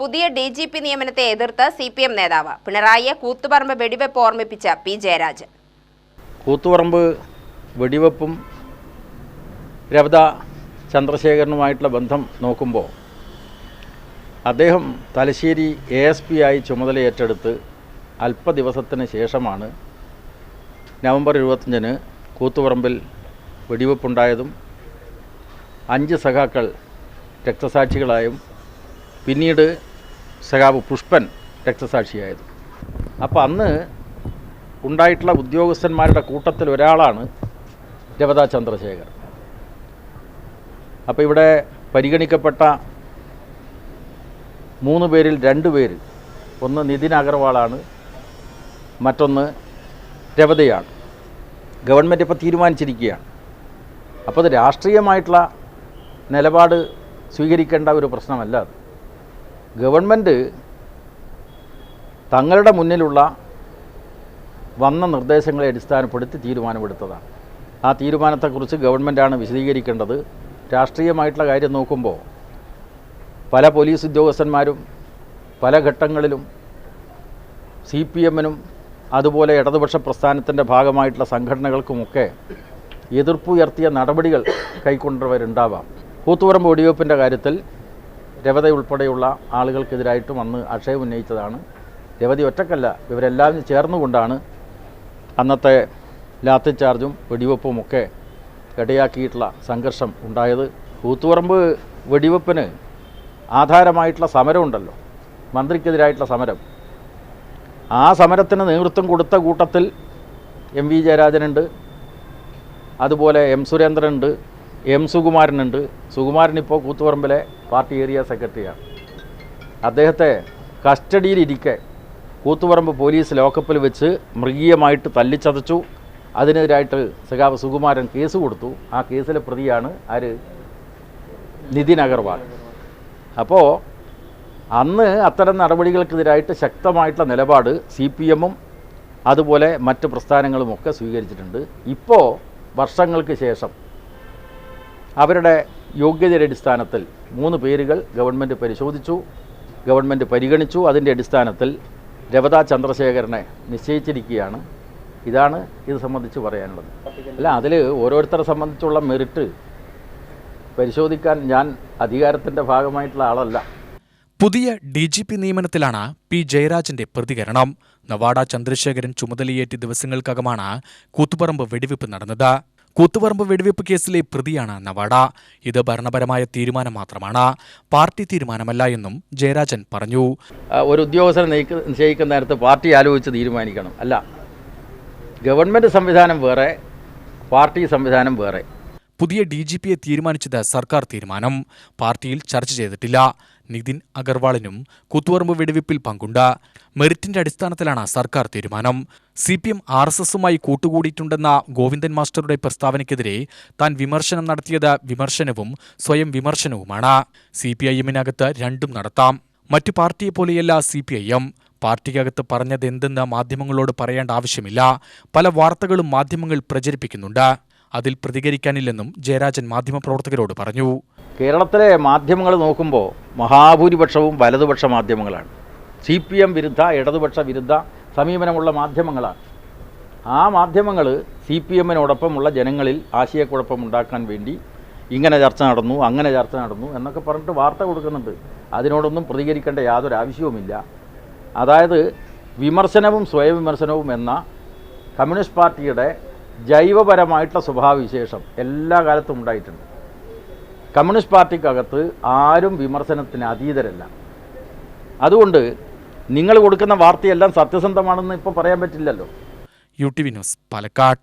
പുതിയ D G P നിയമനത്തെ എതിർത്ത് C P M നേതാവ് പിണറായിയെ കൂത്തുപറമ്പ് വെടിവെപ്പ് ഓർമ്മിപ്പിച്ച പി ജയരാജൻ. കൂത്തുപറമ്പ് വെടിവെപ്പും രവത ചന്ദ്രശേഖരനുമായിട്ടുള്ള ബന്ധം നോക്കുമ്പോൾ അദ്ദേഹം തലശ്ശേരി എ എസ് പി ആയി ചുമതലയേറ്റെടുത്ത് അല്പ ദിവസത്തിന് ശേഷമാണ് നവംബർ ഇരുപത്തഞ്ചിന് കൂത്തുപറമ്പിൽ വെടിവെപ്പുണ്ടായതും അഞ്ച് സഖാക്കൾ രക്തസാക്ഷികളായും പിന്നീട് സഖാവ് പുഷ്പൻ രക്തസാക്ഷിയായത്. അപ്പോൾ അന്ന് ഉണ്ടായിട്ടുള്ള ഉദ്യോഗസ്ഥന്മാരുടെ കൂട്ടത്തിൽ ഒരാളാണ് രവത ചന്ദ്രശേഖർ. അപ്പോൾ ഇവിടെ പരിഗണിക്കപ്പെട്ട മൂന്ന് പേരിൽ രണ്ട് പേര് ഒന്ന് നിതിൻ അഗർവാളാണ് മറ്റൊന്ന് രവതയാണ്. ഗവൺമെന്റ് ഇപ്പോൾ തീരുമാനിച്ചിരിക്കുകയാണ്. അപ്പോൾ അത് രാഷ്ട്രീയമായിട്ടുള്ള നിലപാട് സ്വീകരിക്കേണ്ട ഒരു പ്രശ്നമല്ല അത്. ഗവൺമെന്റ് തങ്ങളുടെ മുന്നിലുള്ള വന്ന നിർദ്ദേശങ്ങളെ അടിസ്ഥാനപ്പെടുത്തി തീരുമാനമെടുത്തതാണ്. ആ തീരുമാനത്തെക്കുറിച്ച് ഗവൺമെന്റാണ് വിശദീകരിക്കേണ്ടത്. രാഷ്ട്രീയമായിട്ടുള്ള കാര്യം നോക്കുമ്പോൾ പല പോലീസ് ഉദ്യോഗസ്ഥന്മാരും പല ഘട്ടങ്ങളിലും സി പി എമ്മിനും അതുപോലെ ഇടതുപക്ഷ പ്രസ്ഥാനത്തിന്റെ ഭാഗമായിട്ടുള്ള സംഘടനകൾക്കുമൊക്കെ എതിർപ്പുയർത്തിയ നടപടികൾ കൈക്കൊണ്ടവരുണ്ടാവാം. കൂത്തുപറമ്പ് ഒടിവെപ്പിന്റെ കാര്യത്തിൽ രവത ഉൾപ്പെടെയുള്ള ആളുകൾക്കെതിരായിട്ടും അന്ന് ആക്ഷേപം ഉന്നയിച്ചതാണ്. രവതി ഒറ്റക്കല്ല ഇവരെല്ലാവരും ചേർന്നുകൊണ്ടാണ് അന്നത്തെ ലാത്തി ചാർജും വെടിവെപ്പും ഒക്കെ ഇടയാക്കിയിട്ടുള്ള സംഘർഷം ഉണ്ടായത്. കൂത്തുപറമ്പ് വെടിവെപ്പിന് ആധാരമായിട്ടുള്ള സമരമുണ്ടല്ലോ മന്ത്രിക്കെതിരായിട്ടുള്ള സമരം. ആ സമരത്തിന് നേതൃത്വം കൊടുത്ത കൂട്ടത്തിൽ എം വി ജയരാജനുണ്ട് അതുപോലെ എം സുരേന്ദ്രനുണ്ട് എം സുകുമാരനുണ്ട്. സുകുമാരൻ ഇപ്പോൾ കൂത്തുപറമ്പിലെ പാർട്ടി ഏരിയ സെക്രട്ടറിയാണ്. അദ്ദേഹത്തെ കസ്റ്റഡിയിലിരിക്കെ കൂത്തുപറമ്പ് പോലീസ് ലോക്കപ്പിൽ വെച്ച് മൃഗീയമായിട്ട് തല്ലിച്ചതച്ചു. അതിനെതിരായിട്ട് സഖാവ് സുകുമാരൻ കേസ് കൊടുത്തു. ആ കേസിലെ പ്രതിയാണ് ആര്? നിതിൻ അഗർവാൾ. അപ്പോൾ അന്ന് അത്തരം നടപടികൾക്കെതിരായിട്ട് ശക്തമായിട്ടുള്ള നിലപാട് സി പി എമ്മും അതുപോലെ മറ്റ് പ്രസ്ഥാനങ്ങളുമൊക്കെ സ്വീകരിച്ചിട്ടുണ്ട്. ഇപ്പോൾ വർഷങ്ങൾക്ക് ശേഷം അവരുടെ യോഗ്യതയുടെ അടിസ്ഥാനത്തിൽ മൂന്ന് പേരുകൾ ഗവൺമെന്റ് പരിശോധിച്ചു ഗവൺമെന്റ് പരിഗണിച്ചു. അതിന്റെ അടിസ്ഥാനത്തിൽ രവത ചന്ദ്രശേഖരനെ നിശ്ചയിച്ചിരിക്കുകയാണ്. ഇതാണ് ഇത് സംബന്ധിച്ച് പറയാനുള്ളത്. അല്ല അതിൽ ഓരോരുത്തരെ സംബന്ധിച്ചുള്ള മെറിറ്റ് പരിശോധിക്കാൻ ഞാൻ അധികാരത്തിന്റെ ഭാഗമായിട്ടുള്ള ആളല്ല. പുതിയ ഡി ജി പി നിയമനത്തിലാണ് പി ജയരാജന്റെ പ്രതികരണം. നവാഡ ചന്ദ്രശേഖരൻ ചുമതലയേറ്റ ദിവസങ്ങൾക്കകമാണ് കൂത്തുപറമ്പ് വെടിവെപ്പ് നടന്നത്. കൂത്തുപറമ്പ് വെടിവെപ്പ് കേസിലെ പ്രതിയാണ് നവാഡ. ഇത് ഭരണപരമായ തീരുമാനം മാത്രമാണ്. പാർട്ടി തീരുമാനമല്ല എന്നും ജയരാജൻ പറഞ്ഞു. ഒരു ഉദ്യോഗസ്ഥനെ നിശ്ചയിക്കുന്ന നേരത്ത് പാർട്ടി ആലോചിച്ച് തീരുമാനിക്കണം. അല്ല ഗവൺമെന്റ് സംവിധാനം വേറെ പാർട്ടി സംവിധാനം വേറെ. പുതിയ ഡി ജി പിയെ തീരുമാനിച്ചത് സർക്കാർ തീരുമാനം. പാർട്ടിയിൽ ചർച്ച ചെയ്തിട്ടില്ല. നിതിൻ അഗർവാളിനും കൂത്തുപറമ്പ് വെടിവെപ്പിൽ പങ്കുണ്ട്. മെറിറ്റിന്റെ അടിസ്ഥാനത്തിലാണ് സർക്കാർ തീരുമാനം. C P M R S എസുമായി കൂട്ടുകൂടിയിട്ടുണ്ടെന്ന ഗോവിന്ദൻ മാസ്റ്ററുടെ പ്രസ്താവനയ്ക്കെതിരെ താൻ വിമർശനം നടത്തിയത് വിമർശനവും സ്വയം വിമർശനവുമാണ്. സി പി ഐ എമ്മിനകത്ത് രണ്ടും നടത്താം. മറ്റു പാർട്ടിയെ പോലെയല്ല സി പി ഐ എം പാർട്ടിക്കകത്ത് പറഞ്ഞതെന്തെന്ന് മാധ്യമങ്ങളോട് പറയേണ്ട ആവശ്യമില്ല. പല വാർത്തകളും മാധ്യമങ്ങൾ പ്രചരിപ്പിക്കുന്നുണ്ട്. അതിൽ പ്രതികരിക്കാനില്ലെന്നും ജയരാജൻ മാധ്യമപ്രവർത്തകരോട് പറഞ്ഞു. കേരളത്തിലെ മാധ്യമങ്ങൾ നോക്കുമ്പോൾ മഹാഭൂരിപക്ഷവും വലതുപക്ഷ മാധ്യമങ്ങളാണ്. സി പി എം വിരുദ്ധ ഇടതുപക്ഷ വിരുദ്ധ സമീപനമുള്ള മാധ്യമങ്ങളാണ്. ആ മാധ്യമങ്ങൾ സി പി എമ്മിനോടൊപ്പമുള്ള ജനങ്ങളിൽ ആശയക്കുഴപ്പമുണ്ടാക്കാൻ വേണ്ടി ഇങ്ങനെ ചർച്ച നടന്നു അങ്ങനെ ചർച്ച നടന്നു എന്നൊക്കെ പറഞ്ഞിട്ട് വാർത്ത കൊടുക്കുന്നുണ്ട്. അതിനോടൊന്നും പ്രതികരിക്കേണ്ട യാതൊരു ആവശ്യവുമില്ല. അതായത് വിമർശനവും സ്വയം വിമർശനവും എന്ന കമ്മ്യൂണിസ്റ്റ് പാർട്ടിയുടെ ജൈവപരമായിട്ടുള്ള സ്വഭാവവിശേഷം എല്ലാ കാലത്തും ഉണ്ടായിട്ടുണ്ട്. കമ്മ്യൂണിസ്റ്റ് പാർട്ടിക്കകത്ത് ആരും വിമർശനത്തിന് അതീതരല്ല. അതുകൊണ്ട് നിങ്ങൾ കൊടുക്കുന്ന വാർത്തയെല്ലാം സത്യസന്ധമാണെന്ന് ഇപ്പോൾ പറയാൻ പറ്റില്ലല്ലോ. U T V news Palakkad.